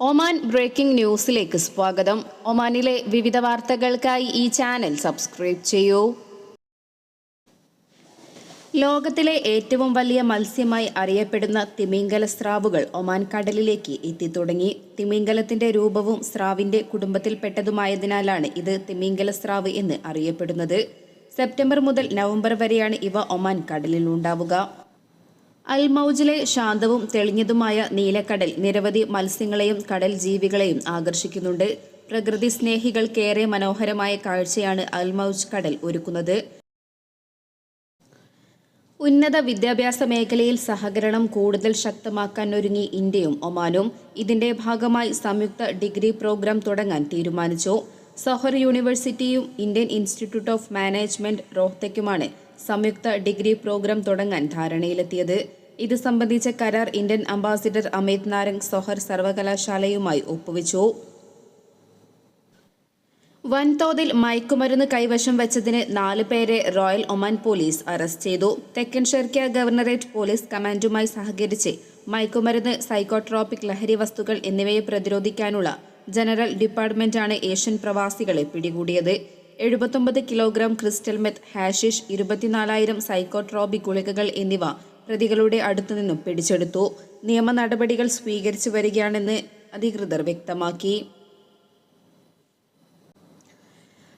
Oman breaking ന്യൂസിലേക്ക് സ്വാഗതം. ഒമാനിലെ വിവിധ വാർത്തകൾക്കായി ഈ ചാനൽ സബ്സ്ക്രൈബ് ചെയ്യൂ. ലോകത്തിലെ ഏറ്റവും വലിയ മത്സ്യമായി അറിയപ്പെടുന്ന തിമിംഗല സ്രാവുകൾ ഒമാൻ കടലിലേക്ക് എത്തിത്തുടങ്ങി. തിമിംഗലത്തിന്റെ രൂപവും സ്രാവിന്റെ കുടുംബത്തിൽപ്പെട്ടതുമായതിനാലാണ് ഇത് തിമിംഗല സ്രാവ് എന്ന് അറിയപ്പെടുന്നത്. സെപ്റ്റംബർ മുതൽ നവംബർ വരെയാണ് ഇവ ഒമാൻ കടലിൽ ഉണ്ടാവുക അൽമൗജിലെ ശാന്തവും തെളിഞ്ഞതുമായ നീലക്കടൽ നിരവധി മത്സ്യങ്ങളെയും കടൽ ജീവികളെയും ആകർഷിക്കുന്നുണ്ട്. പ്രകൃതി സ്നേഹികൾക്കേറെ മനോഹരമായ കാഴ്ചയാണ് അൽമൌജ് കടൽ ഒരുക്കുന്നത്. ഉന്നത വിദ്യാഭ്യാസ മേഖലയിൽ സഹകരണം കൂടുതൽ ശക്തമാക്കാൻ ഒരുങ്ങി ഇന്ത്യയും ഒമാനും. ഇതിന്റെ ഭാഗമായി സംയുക്ത ഡിഗ്രി പ്രോഗ്രാം തുടങ്ങാൻ തീരുമാനിച്ചു. സൊഹർ യൂണിവേഴ്സിറ്റിയും ഇന്ത്യൻ ഇൻസ്റ്റിറ്റ്യൂട്ട് ഓഫ് മാനേജ്മെന്റ് റോഹ്തയ്ക്കുമാണ് സംയുക്ത ഡിഗ്രി പ്രോഗ്രാം തുടങ്ങാൻ ധാരണയിലെത്തിയത്. ഇത് സംബന്ധിച്ച കരാർ Indian ambassador Amit Narang Sohar സർവകലാശാലയുമായി ഒപ്പുവെച്ചു. വൻതോതിൽ മയക്കുമരുന്ന് കൈവശം വെച്ചതിന് നാല് പേരെ റോയൽ ഒമാൻ പോലീസ് അറസ്റ്റ് ചെയ്തു. തെക്കൻ ഷെർക്കിയ ഗവർണറേറ്റ് പോലീസ് കമാൻഡുമായി സഹകരിച്ച് മയക്കുമരുന്ന് സൈക്കോട്രോപിക് ലഹരി വസ്തുക്കൾ എന്നിവയെ പ്രതിരോധിക്കാനുള്ള ജനറൽ ഡിപ്പാർട്ട്മെന്റാണ് ഏഷ്യൻ പ്രവാസികളെ പിടികൂടിയത്. എഴുപത്തൊമ്പത് കിലോഗ്രാം ക്രിസ്റ്റൽ മെത്ത് ഹാഷിഷ് ഇരുപത്തിനാലായിരം സൈക്കോട്രോപിക് ഗുളികകൾ എന്നിവ പ്രതികളുടെ അടുത്തുനിന്നും പിടിച്ചെടുത്തു. നിയമ നടപടികൾ സ്വീകരിച്ചു വരികയാണെന്ന് അധികൃതർ വ്യക്തമാക്കി.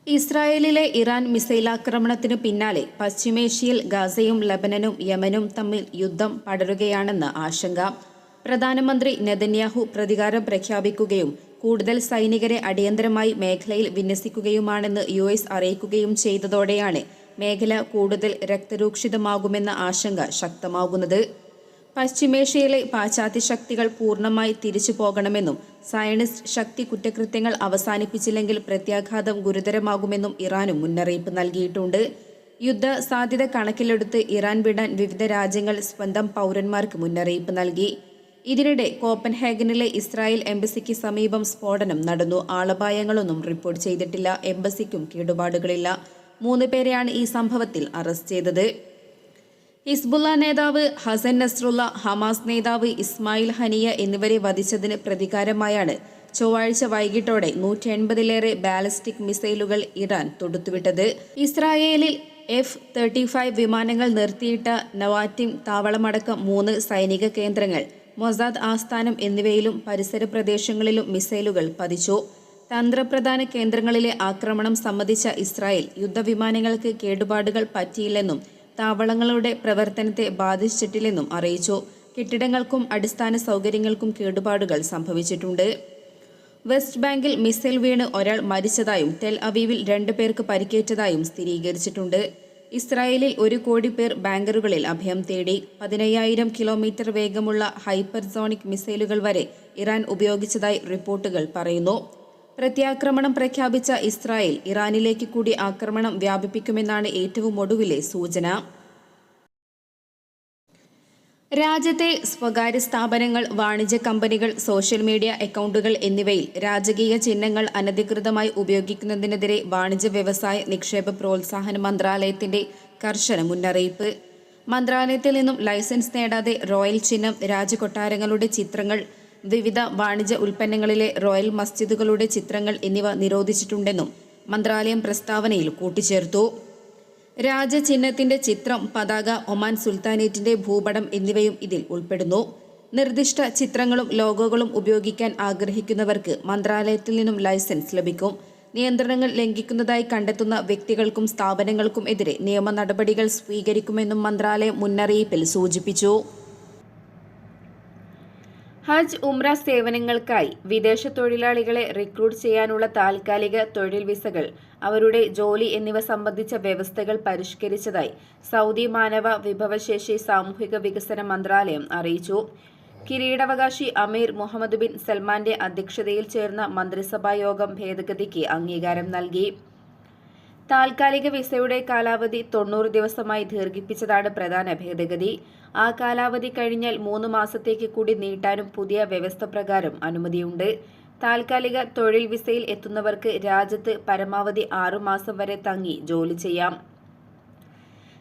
ഇസ്രായേലിലെ ഇറാൻ മിസൈലാക്രമണത്തിനു പിന്നാലെ പശ്ചിമേഷ്യയിൽ ഗാസയും ലബനനും യമനും തമ്മിൽ യുദ്ധം പടരുകയാണെന്ന് ആശങ്ക. പ്രധാനമന്ത്രി നെതന്യാഹു പ്രതികാരം പ്രഖ്യാപിക്കുകയും കൂടുതൽ സൈനികരെ അടിയന്തരമായി മേഖലയിൽ വിന്യസിക്കുകയുമാണെന്ന് യു എസ് അറിയിക്കുകയും ചെയ്തതോടെയാണ് മേഖല കൂടുതൽ രക്തരൂക്ഷിതമാകുമെന്ന ആശങ്ക ശക്തമാകുന്നത്. പശ്ചിമേഷ്യയിലെ പാശ്ചാത്യ ശക്തികൾ പൂർണമായി തിരിച്ചു പോകണമെന്നും സയനിസ്റ്റ് ശക്തി കുറ്റകൃത്യങ്ങൾ അവസാനിപ്പിച്ചില്ലെങ്കിൽ പ്രത്യാഘാതം ഗുരുതരമാകുമെന്നും ഇറാനും മുന്നറിയിപ്പ് നൽകിയിട്ടുണ്ട്. യുദ്ധ സാധ്യത കണക്കിലെടുത്ത് ഇറാൻ വിടാൻ വിവിധ രാജ്യങ്ങൾ സ്വന്തം പൗരന്മാർക്ക് മുന്നറിയിപ്പ് നൽകി. ഇതിനിടെ കോപ്പൻഹേഗനിലെ ഇസ്രായേൽ എംബസിക്ക് സമീപം സ്ഫോടനം നടന്നു. ആളപായങ്ങളൊന്നും റിപ്പോർട്ട് ചെയ്തിട്ടില്ല. എംബസിക്കും കേടുപാടുകളില്ല. മൂന്ന് പേരെയാണ് ഈ സംഭവത്തിൽ അറസ്റ്റ് ചെയ്തത്. ഹിസ്ബുള്ള നേതാവ് ഹസൻ നസ്രുള്ള ഹമാസ് നേതാവ് ഇസ്മായിൽ ഹനിയ എന്നിവരെ വധിച്ചതിന് പ്രതികാരമായാണ് ചൊവ്വാഴ്ച വൈകിട്ടോടെ നൂറ്റി എൺപതിലേറെ ബാലിസ്റ്റിക് മിസൈലുകൾ ഇറാൻ തൊടുത്തുവിട്ടത്. ഇസ്രായേലിൽ എഫ് തേർട്ടി ഫൈവ് വിമാനങ്ങൾ നിർത്തിയിട്ട നവാറ്റിം താവളമടക്കം മൂന്ന് സൈനിക കേന്ദ്രങ്ങൾ മൊസാദ് ആസ്ഥാനം എന്നിവയിലും പരിസര പ്രദേശങ്ങളിലും മിസൈലുകൾ പതിച്ചു. തന്ത്രപ്രധാന കേന്ദ്രങ്ങളിലെ ആക്രമണം സമ്മതിച്ച ഇസ്രായേൽ യുദ്ധവിമാനങ്ങൾക്ക് കേടുപാടുകൾ പറ്റിയില്ലെന്നും താവളങ്ങളുടെ പ്രവർത്തനത്തെ ബാധിച്ചിട്ടില്ലെന്നും അറിയിച്ചു. കെട്ടിടങ്ങൾക്കും അടിസ്ഥാന സൗകര്യങ്ങൾക്കും കേടുപാടുകൾ സംഭവിച്ചിട്ടുണ്ട്. വെസ്റ്റ് ബാങ്കിൽ മിസൈൽ വീണ് ഒരാൾ മരിച്ചതായും ടെൽ അവീവിൽ രണ്ടു പേർക്ക് പരിക്കേറ്റതായും സ്ഥിരീകരിച്ചിട്ടുണ്ട്. ഇസ്രായേലിൽ ഒരു കോടി പേർ ബാങ്കറുകളിൽ അഭയം തേടി. പതിനയ്യായിരം കിലോമീറ്റർ വേഗമുള്ള ഹൈപ്പർസോണിക് മിസൈലുകൾ വരെ ഇറാൻ ഉപയോഗിച്ചതായി റിപ്പോർട്ടുകൾ പറയുന്നു. പ്രത്യാക്രമണം പ്രഖ്യാപിച്ച ഇസ്രായേൽ ഇറാനിലേക്ക് കൂടി ആക്രമണം വ്യാപിപ്പിക്കുമെന്നാണ് ഏറ്റവും ഒടുവിലെ സൂചന. രാജ്യത്തെ സ്വകാര്യ സ്ഥാപനങ്ങൾ വാണിജ്യ കമ്പനികൾ സോഷ്യൽ മീഡിയ അക്കൗണ്ടുകൾ എന്നിവയിൽ രാജകീയ ചിഹ്നങ്ങൾ അനധികൃതമായി ഉപയോഗിക്കുന്നതിനെതിരെ വാണിജ്യ വ്യവസായ നിക്ഷേപ പ്രോത്സാഹന മന്ത്രാലയത്തിന്റെ കർശന മുന്നറിയിപ്പ്. മന്ത്രാലയത്തിൽ നിന്നും ലൈസൻസ് നേടാതെ റോയൽ ചിഹ്നം രാജകൊട്ടാരങ്ങളുടെ ചിത്രങ്ങൾ വിവിധ വാണിജ്യ ഉൽപ്പന്നങ്ങളിലെ റോയൽ മസ്ജിദുകളുടെ ചിത്രങ്ങൾ എന്നിവ നിരോധിച്ചിട്ടുണ്ടെന്നും മന്ത്രാലയം പ്രസ്താവനയിൽ കൂട്ടിച്ചേർത്തു. രാജചിഹ്നത്തിന്റെ ചിത്രം പതാക ഒമാൻ സുൽത്താനേറ്റിന്റെ ഭൂപടം എന്നിവയും ഇതിൽ ഉൾപ്പെടുന്നു. നിർദ്ദിഷ്ട ചിത്രങ്ങളും ലോഗോകളും ഉപയോഗിക്കാൻ ആഗ്രഹിക്കുന്നവർക്ക് മന്ത്രാലയത്തിൽ നിന്നും ലൈസൻസ് ലഭിക്കും. നിയന്ത്രണങ്ങൾ ലംഘിക്കുന്നതായി കണ്ടെത്തുന്ന വ്യക്തികൾക്കും സ്ഥാപനങ്ങൾക്കും എതിരെ നിയമ നടപടികൾ സ്വീകരിക്കുമെന്നും മന്ത്രാലയം മുന്നറിയിപ്പിൽ സൂചിപ്പിച്ചു. ഹജ്ജ് ഉംറ സേവനങ്ങൾക്കായി വിദേശ തൊഴിലാളികളെ റിക്രൂട്ട് ചെയ്യാനുള്ള താൽക്കാലിക തൊഴിൽ വിസകൾ അവരുടെ ജോലി എന്നിവ സംബന്ധിച്ച വ്യവസ്ഥകൾ പരിഷ്കരിച്ചതായി സൗദി മാനവ വിഭവശേഷി സാമൂഹിക വികസന മന്ത്രാലയം അറിയിച്ചു. കിരീടാവകാശി അമീർ മുഹമ്മദ് ബിൻ സൽമാന്റെ അധ്യക്ഷതയിൽ ചേർന്ന മന്ത്രിസഭാ യോഗം ഭേദഗതിക്ക് അംഗീകാരം നൽകി. താൽക്കാലിക വിസയുടെ കാലാവധി തൊണ്ണൂറ് ദിവസമായി ദീർഘിപ്പിച്ചതാണ് പ്രധാന ഭേദഗതി. ആ കാലാവധി കഴിഞ്ഞാൽ മൂന്ന് മാസത്തേക്ക് കൂടി നീട്ടാനും പുതിയ വ്യവസ്ഥ പ്രകാരം അനുമതിയുണ്ട്. താൽക്കാലിക തൊഴിൽ വിസയിൽ എത്തുന്നവർക്ക് രാജ്യത്ത് പരമാവധി ആറുമാസം വരെ തങ്ങി ജോലി ചെയ്യാം.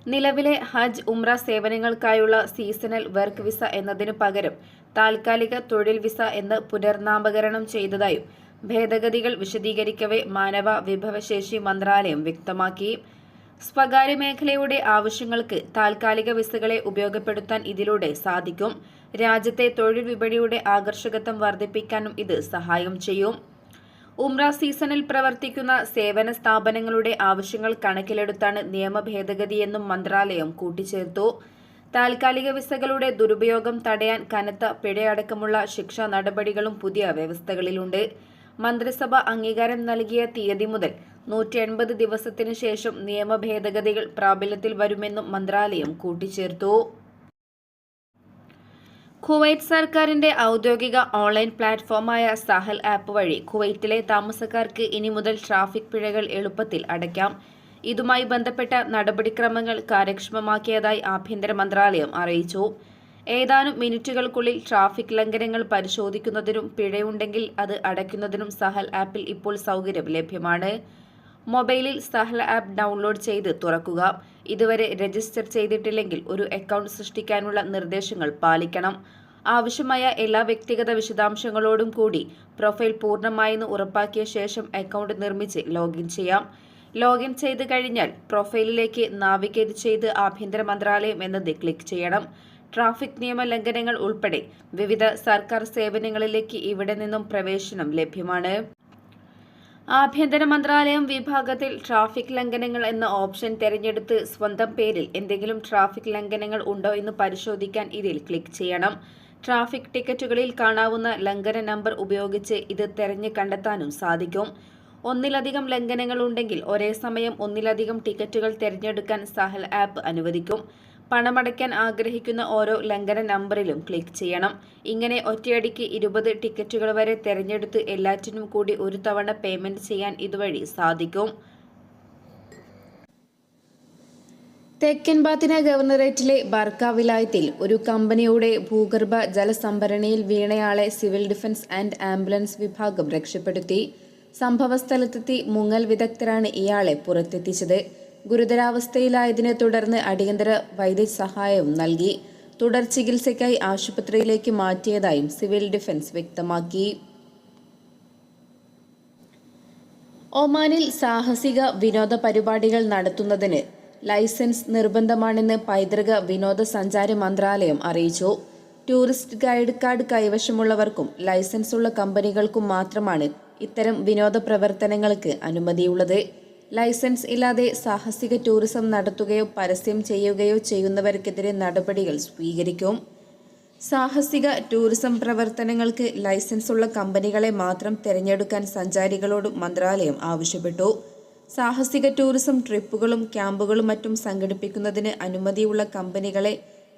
നിലവിലെ ഹജ്ജ് ഉംറ സേവനങ്ങൾക്കായുള്ള സീസണൽ വർക്ക് വിസ എന്നതിനു പകരം താൽക്കാലിക തൊഴിൽ വിസ എന്ന് പുനർനാമകരണം ചെയ്തതായും ഭേദഗതികൾ വിശദീകരിക്കവേ മാനവ വിഭവശേഷി മന്ത്രാലയം വ്യക്തമാക്കി. സ്വകാര്യ മേഖലയുടെ ആവശ്യങ്ങൾക്ക് താൽക്കാലിക വിസകളെ ഉപയോഗപ്പെടുത്താൻ ഇതിലൂടെ സാധിക്കും. രാജ്യത്തെ തൊഴിൽ വിപണിയുടെ ആകർഷകത്വം വർദ്ധിപ്പിക്കാനും ഇത് സഹായം ചെയ്യും. ഉംറ സീസണിൽ പ്രവർത്തിക്കുന്ന സേവന സ്ഥാപനങ്ങളുടെ ആവശ്യങ്ങൾ കണക്കിലെടുത്താണ് നിയമ ഭേദഗതിയെന്നും മന്ത്രാലയം കൂട്ടിച്ചേർത്തു. താൽക്കാലിക വിസകളുടെ ദുരുപയോഗം തടയാൻ കനത്ത പിഴയടക്കമുള്ള ശിക്ഷാ നടപടികളും പുതിയ വ്യവസ്ഥകളിലുണ്ട്. മന്ത്രിസഭ അംഗീകാരം നൽകിയ തീയതി മുതൽ നൂറ്റി എൺപത് ദിവസത്തിനു ശേഷം നിയമ ഭേദഗതികൾ പ്രാബല്യത്തിൽ വരുമെന്നും മന്ത്രാലയം കൂട്ടിച്ചേർത്തു. കുവൈറ്റ് സർക്കാരിന്റെ ഔദ്യോഗിക ഓൺലൈൻ പ്ലാറ്റ്ഫോമായ സഹൽ ആപ്പ് വഴി കുവൈറ്റിലെ താമസക്കാർക്ക് ഇനി മുതൽ ട്രാഫിക് പിഴകൾ എളുപ്പത്തിൽ അടയ്ക്കാം. ഇതുമായി ബന്ധപ്പെട്ട നടപടിക്രമങ്ങൾ കാര്യക്ഷമമാക്കിയതായി ആഭ്യന്തര മന്ത്രാലയം അറിയിച്ചു. ഏതാനും മിനിറ്റുകൾക്കുള്ളിൽ ട്രാഫിക് ലംഘനങ്ങൾ പരിശോധിക്കുന്നതിനും പിഴയുണ്ടെങ്കിൽ അത് അടയ്ക്കുന്നതിനും സഹൽ ആപ്പിൽ ഇപ്പോൾ സൗകര്യം ലഭ്യമാണ്. മൊബൈലിൽ സഹൽ ആപ്പ് ഡൗൺലോഡ് ചെയ്ത് തുറക്കുക. ഇതുവരെ രജിസ്റ്റർ ചെയ്തിട്ടില്ലെങ്കിൽ ഒരു അക്കൗണ്ട് സൃഷ്ടിക്കാനുള്ള നിർദ്ദേശങ്ങൾ പാലിക്കണം. ആവശ്യമായ എല്ലാ വ്യക്തിഗത വിശദാംശങ്ങളോടും കൂടി പ്രൊഫൈൽ പൂർണമായെന്ന് ഉറപ്പാക്കിയ ശേഷം അക്കൗണ്ട് നിർമ്മിച്ച് ലോഗിൻ ചെയ്യാം. ലോഗിൻ ചെയ്ത് കഴിഞ്ഞാൽ പ്രൊഫൈലിലേക്ക് നാവിഗേറ്റ് ചെയ്ത് ആഭ്യന്തര മന്ത്രാലയം എന്നത് ക്ലിക്ക് ചെയ്യണം. ട്രാഫിക് നിയമ ലംഘനങ്ങൾ ഉൾപ്പെടെ വിവിധ സർക്കാർ സേവനങ്ങളിലേക്ക് ഇവിടെ നിന്നും പ്രവേശനം ലഭ്യമാണ്. ആഭ്യന്തര മന്ത്രാലയം വിഭാഗത്തിൽ ട്രാഫിക് ലംഘനങ്ങൾ എന്ന ഓപ്ഷൻ തിരഞ്ഞെടുത്ത് സ്വന്തം പേരിൽ എന്തെങ്കിലും ട്രാഫിക് ലംഘനങ്ങൾ ഉണ്ടോ എന്ന് പരിശോധിക്കാൻ ഇതിൽ ക്ലിക്ക് ചെയ്യണം. ട്രാഫിക് ടിക്കറ്റുകളിൽ കാണാവുന്ന ലംഘന നമ്പർ ഉപയോഗിച്ച് ഇത് തെരഞ്ഞു കണ്ടെത്താനും സാധിക്കും. ഒന്നിലധികം ലംഘനങ്ങൾ ഉണ്ടെങ്കിൽ ഒരേ സമയം ഒന്നിലധികം ടിക്കറ്റുകൾ തിരഞ്ഞെടുക്കാൻ സഹൽ ആപ്പ് അനുവദിക്കും. പണമടയ്ക്കാൻ ആഗ്രഹിക്കുന്ന ഓരോ ലംഘന നമ്പറിലും ക്ലിക്ക് ചെയ്യണം. ഇങ്ങനെ ഒറ്റയടിക്ക് ഇരുപത് ടിക്കറ്റുകൾ വരെ തിരഞ്ഞെടുത്ത് എല്ലാറ്റിനും കൂടി ഒരു തവണ പേയ്മെന്റ് ചെയ്യാൻ ഇതുവഴി സാധിക്കും. തെക്കൻ ബാത്തിന ഗവർണറേറ്റിലെ ബർക്ക വിലായത്തിൽ ഒരു കമ്പനിയുടെ ഭൂഗർഭ ജലസംഭരണിയിൽ വീണയാളെ സിവിൽ ഡിഫൻസ് ആൻഡ് ആംബുലൻസ് വിഭാഗം രക്ഷപ്പെടുത്തി. സംഭവസ്ഥലത്തെത്തി മുങ്ങൽ വിദഗ്ധരാണ് ഇയാളെ പുറത്തെത്തിച്ചത്. ഗുരുതരാവസ്ഥയിലായതിനെ തുടർന്ന് അടിയന്തര വൈദ്യസഹായവും നൽകി. തുടർ ചികിത്സയ്ക്കായി ആശുപത്രിയിലേക്ക് മാറ്റിയതായും സിവിൽ ഡിഫൻസ് വ്യക്തമാക്കി. ഒമാനിൽ സാഹസിക വിനോദ പരിപാടികൾ നടത്തുന്നതിന് ലൈസൻസ് നിർബന്ധമാണെന്ന് പൈതൃക വിനോദസഞ്ചാര മന്ത്രാലയം അറിയിച്ചു. ടൂറിസ്റ്റ് ഗൈഡ് കാർഡ് കൈവശമുള്ളവർക്കും ലൈസൻസുള്ള കമ്പനികൾക്കും മാത്രമാണ് ഇത്തരം വിനോദ പ്രവർത്തനങ്ങൾക്ക് അനുമതിയുള്ളത്. ലൈസൻസ് ഇല്ലാതെ സാഹസിക ടൂറിസം നടത്തുകയോ പരസ്യം ചെയ്യുകയോ ചെയ്യുന്നവർക്കെതിരെ നടപടികൾ സ്വീകരിക്കും. സാഹസിക ടൂറിസം പ്രവർത്തനങ്ങൾക്ക് ലൈസൻസ് ഉള്ള കമ്പനികളെ മാത്രം തിരഞ്ഞെടുക്കാൻ സഞ്ചാരികളോട് മന്ത്രാലയം ആവശ്യപ്പെട്ടു. സാഹസിക ടൂറിസം ട്രിപ്പുകളും ക്യാമ്പുകളും മറ്റും സംഘടിപ്പിക്കുന്നതിന് അനുമതിയുള്ള കമ്പനികളെ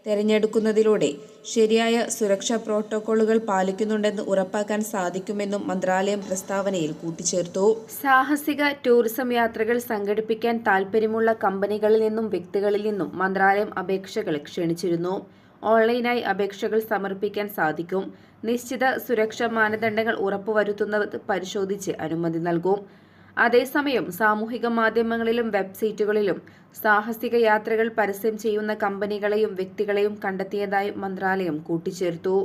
തെരഞ്ഞെടുക്കുന്നതിലൂടെ ശരിയായ സുരക്ഷാ പ്രോട്ടോക്കോളുകൾ പാലിക്കുന്നുണ്ടെന്ന് ഉറപ്പാക്കാൻ സാധിക്കുമെന്നും മന്ത്രാലയം പ്രസ്താവനയിൽ കൂട്ടിച്ചേർത്തു. സാഹസിക ടൂറിസം യാത്രകൾ സംഘടിപ്പിക്കാൻ താൽപ്പര്യമുള്ള കമ്പനികളിൽ നിന്നും വ്യക്തികളിൽ നിന്നും മന്ത്രാലയം അപേക്ഷകൾ ക്ഷണിച്ചിരുന്നു. ഓൺലൈനായി അപേക്ഷകൾ സമർപ്പിക്കാൻ സാധിക്കും. നിശ്ചിത സുരക്ഷാ മാനദണ്ഡങ്ങൾ ഉറപ്പുവരുത്തുന്നത് പരിശോധിച്ച് അനുമതി നൽകും. അതേസമയം സാമൂഹിക മാധ്യമങ്ങളിലും വെബ്സൈറ്റുകളിലും സാഹസിക യാത്രകൾ പരസ്യം ചെയ്യുന്ന കമ്പനികളെയും വ്യക്തികളെയും കണ്ടെത്തിയതായി മന്ത്രാലയം കൂട്ടിച്ചേർത്തു.